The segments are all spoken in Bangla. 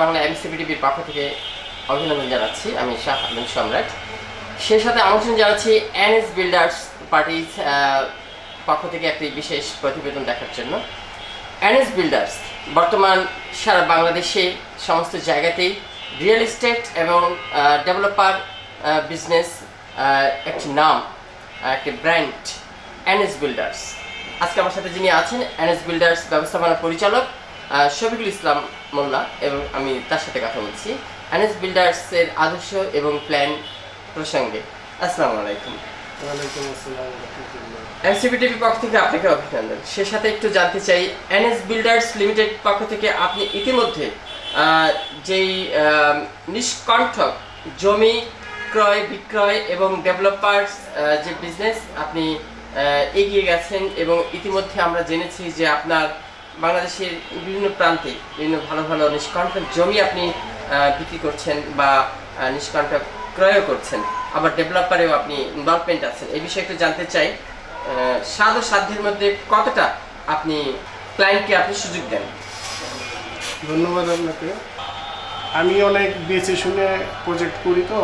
বাংলা এমসিবিটিভির পক্ষ থেকে অভিনন্দন জানাচ্ছি। আমি শাহ আলম সম্রাট। সেই সাথে আমন্ত্রণ জানাচ্ছি এনএস বিল্ডার্স পার্টির পক্ষ থেকে একটি বিশেষ প্রতিবেদন দেখার জন্য। এনএস বিল্ডার্স বর্তমান সারা বাংলাদেশে সমস্ত জায়গাতেই রিয়েল এস্টেট এবং ডেভেলপার বিজনেস একটি নাম একটি ব্র্যান্ড এনএস বিল্ডার্স আজকে আমার সাথে যিনি আছেন এনএস বিল্ডার্স ব্যবস্থাপনা পরিচালক শফিকুল ইসলাম মোল্লা এবং আমি তার সাথে কথা বলছি। এনএস বিল্ডার্সের আদর্শ এবং প্ল্যান প্রসঙ্গে। আসসালামু আলাইকুম। ওয়ালাইকুম আসসালাম এনসিপিটিভি পক্ষ থেকে আপনাকে অভিনন্দন। সে সাথে একটু জানতে চাই এনএস বিল্ডার্স লিমিটেড পক্ষ থেকে আপনি ইতিমধ্যে যেই নিষ্কণ্ঠক জমি ক্রয় বিক্রয় এবং ডেভেলপার্স যে বিজনেস আপনি এগিয়ে গেছেন এবং ইতিমধ্যে আমরা জেনেছি যে আপনার বাংলাদেশের বিভিন্ন প্রান্তে বিভিন্ন ভালো ভালো নিষ্কণ্ঠক জমি আপনি বিক্রি করছেন বা নিষ্কণ্ঠক ক্রয়ও করছেন। আবার ডেভেলপারেও আপনি ইনভলভমেন্ট আছেন। এই বিষয়ে একটু জানতে চাই স্বাদ ও সাধ্যের মধ্যে কতটা আপনি ক্লায়েন্টকে আপনি সুযোগ দেন? ধন্যবাদ আপনাকে। আমি অনেক বেছে শুনে প্রজেক্ট করি তো।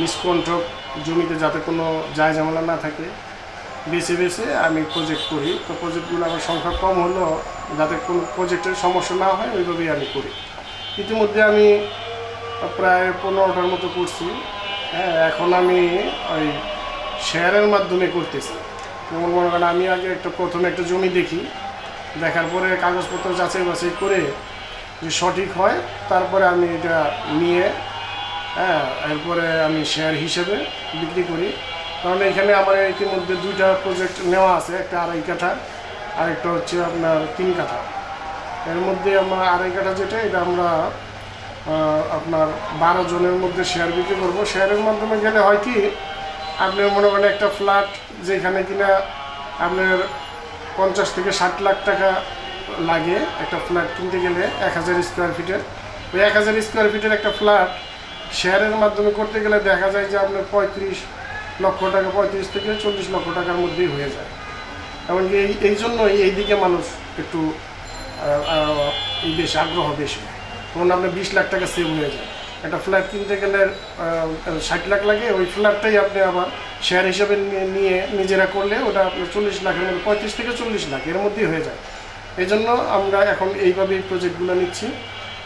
নিষ্কণ্ঠক জমিতে যাতে কোনো যায় ঝামেলা না থাকে। বেছে বেছে আমি প্রজেক্ট করি। তো প্রজেক্টগুলো আমার সংখ্যা কম হলেও যাতে কোনো প্রজেক্টের সমস্যা না হয়, ওইভাবেই আমি করি। ইতিমধ্যে আমি প্রায় পনেরোটার মতো করছি। হ্যাঁ এখন আমি ওই শেয়ারের মাধ্যমে করতেছি। যেমন মনে করেন, আমি আগে একটা প্রথমে একটা জমি দেখি, দেখার পরে কাগজপত্র যাচাই বাছাই করে যে সঠিক হয়, তারপরে আমি এটা নিয়ে হ্যাঁ এরপরে আমি শেয়ার হিসেবে বিক্রি করি। কারণ এখানে আমার ইতিমধ্যে দুইটা প্রজেক্ট নেওয়া আছে, একটা আড়াই কাঠা। আর একটা হচ্ছে আপনার তিন কাঠা। এর মধ্যে আমরা আড়াই কাঠা যেটা, এটা আমরা আপনার বারো জনের মধ্যে শেয়ার বিক্রি করব। শেয়ারের মাধ্যমে গেলে হয় কি, আপনি মনে করেন একটা ফ্ল্যাট যেখানে কিনা আপনার পঞ্চাশ থেকে ষাট লাখ টাকা লাগে একটা ফ্ল্যাট কিনতে গেলে, এক হাজার স্কোয়ার ফিটের ওই এক হাজার স্কোয়ার ফিটের একটা ফ্ল্যাট শেয়ারের মাধ্যমে করতে গেলে দেখা যায় যে আপনার পঁয়ত্রিশ লক্ষ টাকা, পঁয়ত্রিশ থেকে চল্লিশ লক্ষ টাকার মধ্যেই হয়ে যায়। এমনকি এই এই জন্যই এই দিকে মানুষ একটু বেশি আগ্রহ বেশি। তখন আপনার বিশ লাখ টাকা সেভ হয়ে যায়। একটা ফ্ল্যাট কিনতে গেলে ষাট লাখ লাগে, ওই ফ্ল্যাটটাই আপনি আবার শেয়ার হিসেবে নিয়ে- নিয়ে নিজেরা করলে ওটা আপনার চল্লিশ লাখের মধ্যে, পঁয়ত্রিশ থেকে চল্লিশ লাখ এর মধ্যেই হয়ে যায়। এই জন্য আমরা এখন এইভাবে এই প্রজেক্টগুলো নিচ্ছি।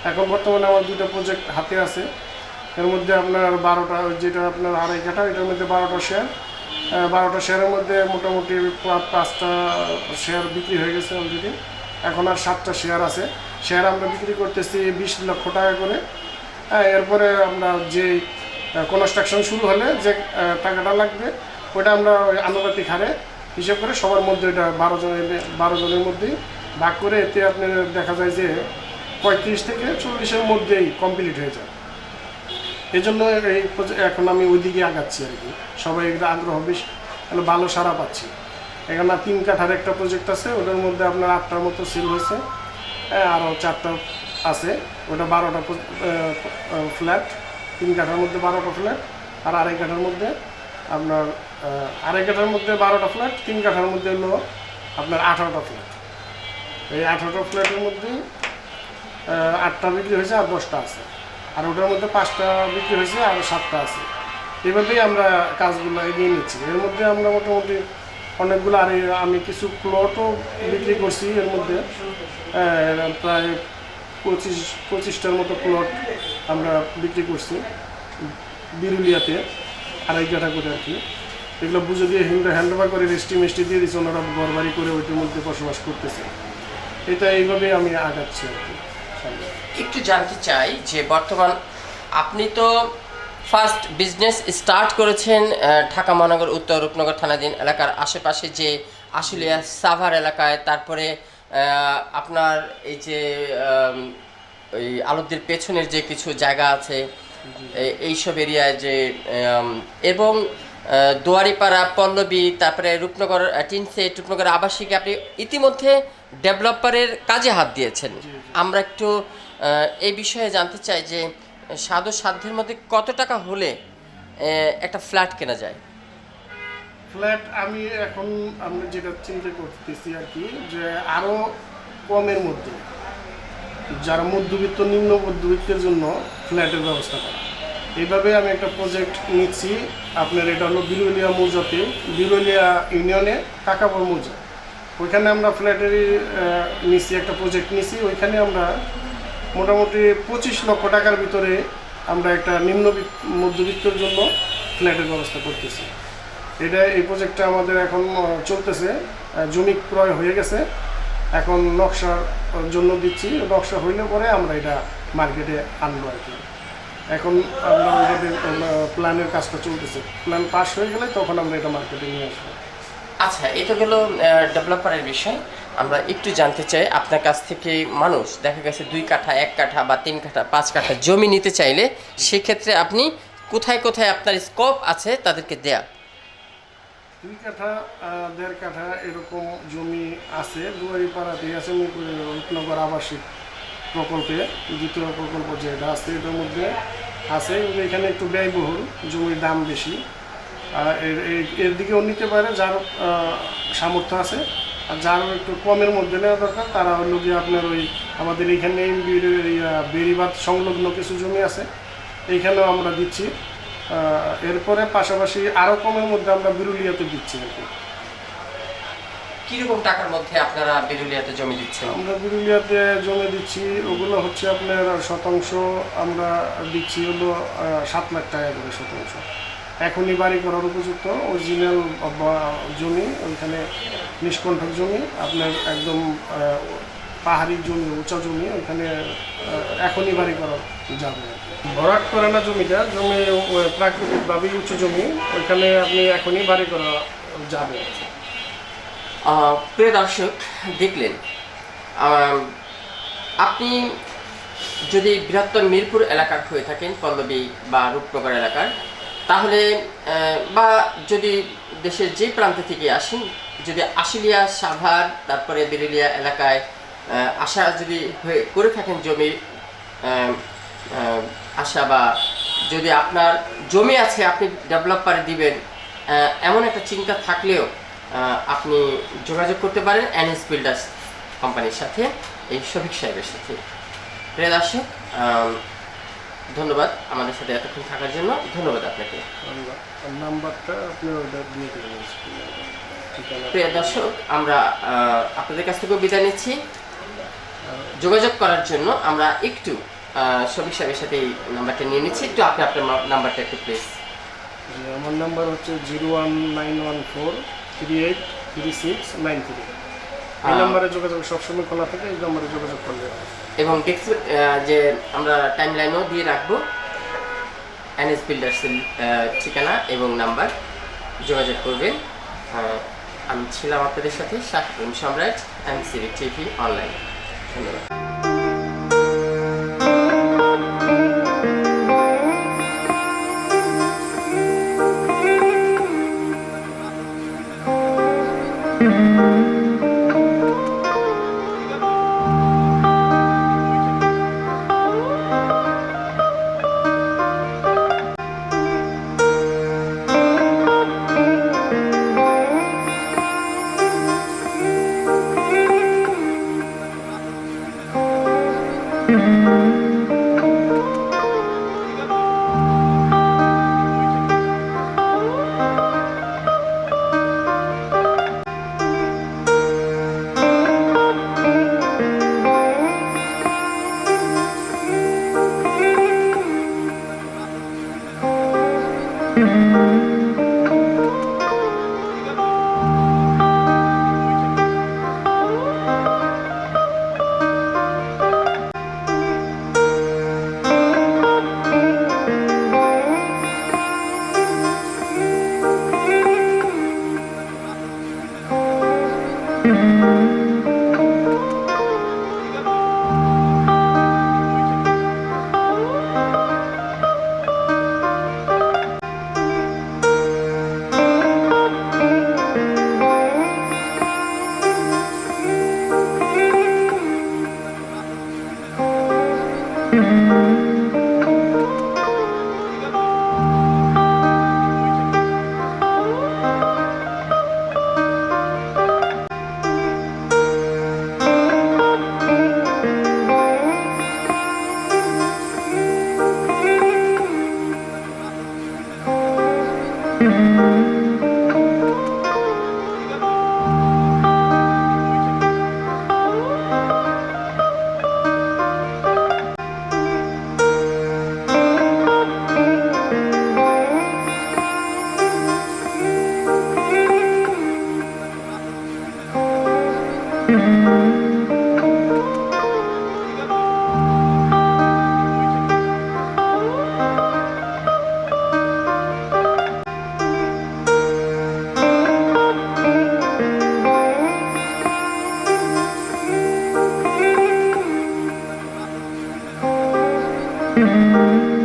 এখন বর্তমানে আমার দুটো প্রজেক্ট হাতে আছে। এর মধ্যে আপনার বারোটা, যেটা আপনার আড়াই কাঠা, এটার মধ্যে বারোটা শেয়ার বারোটা শেয়ারের মধ্যে মোটামুটি পাঁচটা শেয়ার বিক্রি হয়ে গেছে অলরেডি এখন আর সাতটা শেয়ার আছে। শেয়ার আমরা বিক্রি করতেছি বিশ লক্ষ টাকা করে। হ্যাঁ এরপরে আমরা যে কনস্ট্রাকশন শুরু হলে যে টাকাটা লাগবে ওটা আমরা আনুপাতিক হারে হিসেব করে সবার মধ্যে ওটা বারো জনের বারো জনের মধ্যেই ভাগ করে এতে আপনার দেখা যায় যে পঁয়ত্রিশ থেকে চল্লিশের মধ্যেই কমপ্লিট হয়ে যায়। এই জন্য এই এখন আমি ওইদিকে আগাচ্ছি আর কি। সবাই একটা আগ্রহ, বেশ ভালো সারা পাচ্ছি। এখানে তিন কাঠার একটা প্রজেক্ট আছে, ওটার মধ্যে আপনার আটটার মতো সেল হয়েছে। হ্যাঁ আরও চারটা আছে। ওটা বারোটা ফ্ল্যাট তিন কাঠার মধ্যে বারোটা ফ্ল্যাট আর আড়াই কাঠার মধ্যে আপনার আড়াই কাঠার মধ্যে বারোটা ফ্ল্যাট তিন কাঠার মধ্যে হলো আপনার আঠারোটা ফ্ল্যাট এই আঠারোটা ফ্ল্যাটের মধ্যে আটটা বিক্রি হয়েছে আর দশটা আছে। আর ওটার মধ্যে পাঁচটা বিক্রি হয়েছে আর সাতটা আছে। এভাবেই আমরা কাজগুলো এগিয়ে নিচ্ছি। এর মধ্যে আমরা মোটামুটি অনেকগুলো আর আমি কিছু প্লটও বিক্রি করছি এর মধ্যে। প্রায় পঁচিশ, পঁচিশটার মতো প্লট আমরা বিক্রি করছি বিরুলিয়াতে, আড়াই কাঠা করে আর কি। এগুলো বুঝে দিয়ে হ্যান্ড হ্যান্ড ওভার করে রেস্টি মেস্টি দিয়ে দিচ্ছে ওনারা ঘর বাড়ি করে ওইটার মধ্যে বসবাস করতেছে। এটা এইভাবেই আমি আগাচ্ছি আর কি। একটু জানতে চাই যে বর্তমান আপনি তো ফার্স্ট বিজনেস স্টার্ট করেছেন ঢাকা মহানগর, উত্তর রূপনগর থানাধীন এলাকার আশেপাশে যে আশুলিয়া সাভার এলাকায়, তারপরে আপনার এই যে ওই আলুদের পেছনের যে কিছু জায়গা আছে এইসব এরিয়ায় যে এবং দুয়ারিপাড়া, পল্লবী, তারপরে রূপনগর টিনসেট, রূপনগর আবাসিক, আপনি ইতিমধ্যে ডেভেলপারের কাজে হাত দিয়েছেন। আমরা একটু এই বিষয়ে জানতে চাই যে সাধু সাধ্যের মধ্যে কত টাকা হলে একটা ফ্ল্যাট কেনা যায়? ফ্ল্যাট আমি এখন আমরা যেটা চিন্তা করতেছি আর কি যে আরও কমের মধ্যে যারা মধ্যবিত্ত নিম্ন মধ্যবিত্তের জন্য ফ্ল্যাটের ব্যবস্থা করা। এইভাবে আমি একটা প্রজেক্ট নিচ্ছি আপনার এটা হলো বিরুলিয়া মৌজাতে বিরুলিয়া ইউনিয়নে কাকাপুর মৌজা। ওইখানে আমরা ফ্ল্যাটের নিচ্ছি একটা প্রজেক্ট নিচ্ছি ওইখানে আমরা মোটামুটি পঁচিশ লক্ষ টাকার ভিতরে আমরা একটা নিম্ন মধ্যবিত্তর জন্য ফ্ল্যাটের ব্যবস্থা করতেছি। এটা, এই প্রজেক্টটা আমাদের এখন চলতেছে। জমি ক্রয় হয়ে গেছে। এখন নকশার জন্য দিচ্ছি। নকশা হইলে পরে আমরা এটা মার্কেটে আনব আর কি। এখন আমরা প্ল্যানের কাজটা চলতেছে। প্ল্যান পাস হয়ে গেলে তখন আমরা এটা মার্কেটে নিয়ে আসব। আচ্ছা এটা হলো ডেভেলপারের বিষয়। আমরা একটু জানতে চাই, আপনার কাছ থেকে মানুষ, দেখা গেছে দুই কাঠা, এক কাঠা বা তিন কাঠা, পাঁচ কাঠা জমি নিতে চাইলে সেক্ষেত্রে আপনি কোথায় কোথায় আপনার স্কোপ আছে তাদেরকে দেয়া? দুই কাঠা দেড় কাঠা এরকম জমি আছে দুয়ারি পাড়াতে আছে রূপনগর আবাসিক প্রকল্পে, দ্বিতীয় প্রকল্প যেটা আছে, এটার মধ্যে আছে এখানে একটু ব্যয়বহুল, জমির দাম বেশি। এর দিকেও নিতে পারে যার সামর্থ্য আছে। আর যার একটু কমের মধ্যে নেওয়া দরকার তারা হলো যে আপনার ওই আমাদের এইখানে বেরিবাদ সংলগ্ন কিছু জমি আছে এইখানেও আমরা দিচ্ছি। এরপরে পাশাপাশি আরও কমের মধ্যে আমরা বিরুলিয়াতে দিচ্ছি আর কি। কীরকম টাকার মধ্যে আপনারা বিরুলিয়াতে জমি দিচ্ছেন? আমরা বিরুলিয়াতে জমি দিচ্ছি ওগুলো হচ্ছে আপনার শতাংশ আমরা দিচ্ছি হলো সাত লাখ টাকা করে শতাংশ। এখনই বাড়ি করার উপযুক্ত অরিজিনাল জমি, ওইখানে নিষ্কণ্ঠক জমি, আপনার একদম পাহাড়ি জমি, উঁচা জমি, ওইখানে এখনই বাড়ি করা যাবে ভরাট করে না জমিটা জমি প্রাকৃতিকভাবেই উঁচু জমি, ওইখানে আপনি এখনই বাড়ি করা যাবে। প্রিয় দর্শক, দেখলেন আপনি যদি বৃহত্তর মিরপুর এলাকার হয়ে থাকেন, পল্লবী বা রূপনগর এলাকার তাহলে বা যদি দেশের যে প্রান্ত থেকে আসেন যদি আশুলিয়া, সাভার, তারপরে বিরুলিয়া এলাকায় আশা যদি হয়ে, করে থাকেন জমি আশা বা যদি আপনার জমি আছে, আপনি ডেভেলপারে দিবেন এমন একটা চিন্তা থাকলেও আপনি যোগাযোগ করতে পারেন এনএস বিল্ডার্স কোম্পানির সাথে, এই শফিক সাহেবের সাথে। প্রিয় ধন্যবাদ আমাদের সাথে এতক্ষণ থাকার জন্য। ধন্যবাদ আপনাকে। আল্লাহ আর নাম্বারটা আপনি ওটা দিয়ে দেবেন প্রিয় দর্শক আমরা আপনাদের কাছ থেকেও বিদায় নিচ্ছি। যোগাযোগ করার জন্য আমরা একটু শফিক সাহেবের সাথে এই নাম্বারটা নিয়ে নিচ্ছি। একটু আপনি আপনার নাম্বারটা একটু প্লিজ আমার নাম্বার হচ্ছে zero one nine one four three eight three six nine three. এই নম্বরে যোগাযোগ সবসময় খোলা থাকে, এই নম্বরে যোগাযোগ করলে এবং ডেস্ক যে আমরা টাইম লাইনও দিয়ে রাখব এনএস বিল্ডার্সের ঠিকানা এবং নাম্বার যোগাযোগ করবেন আমি ছিলাম আপনাদের সাথে সাক্ষী সম্রাট এম সিভি টিভি অনলাইন ধন্যবাদ। Música Mm-hmm.